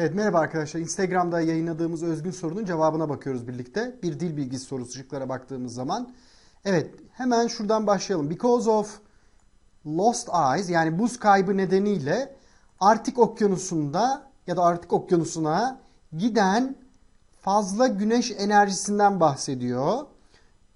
Evet merhaba arkadaşlar. Instagram'da yayınladığımız özgün sorunun cevabına bakıyoruz birlikte. Bir dil bilgisi sorusu şıklara baktığımız zaman. Evet hemen şuradan başlayalım. Because of lost eyes yani buz kaybı nedeniyle Arktik Okyanusu'nda ya da Arktik Okyanusu'na giden fazla güneş enerjisinden bahsediyor.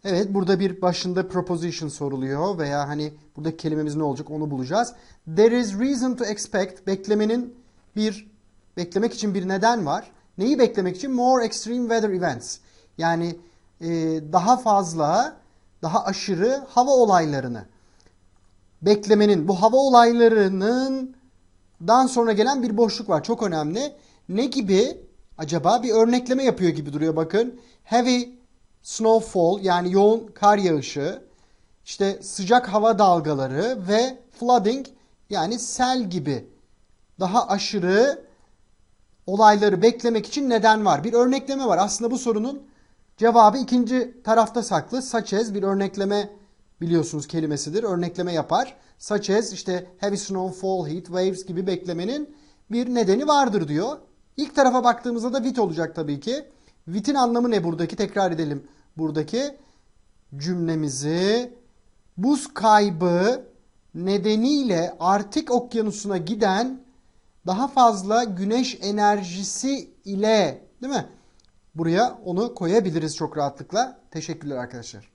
Evet burada bir başında proposition soruluyor veya hani burada kelimemiz ne olacak onu bulacağız. There is reason to expect beklemenin bir beklemek için bir neden var. Neyi beklemek için? More extreme weather events. Yani e, daha fazla, daha aşırı hava olaylarını beklemenin, bu hava olaylarının dan sonra gelen bir boşluk var. Çok önemli. Ne gibi? Acaba bir örnekleme yapıyor gibi duruyor bakın. Heavy snowfall yani yoğun kar yağışı, işte sıcak hava dalgaları ve flooding yani sel gibi daha aşırı olayları beklemek için neden var. Bir örnekleme var. Aslında bu sorunun cevabı ikinci tarafta saklı. As bir örnekleme biliyorsunuz kelimesidir. Örnekleme yapar. As işte heavy snowfall, heat waves gibi beklemenin bir nedeni vardır diyor. İlk tarafa baktığımızda da with olacak tabii ki. With'in anlamı ne buradaki? Tekrar edelim buradaki cümlemizi. Buz kaybı nedeniyle Arktik Okyanusu'na giden daha fazla güneş enerjisi ile değil mi? Buraya onu koyabiliriz çok rahatlıkla. Teşekkürler arkadaşlar.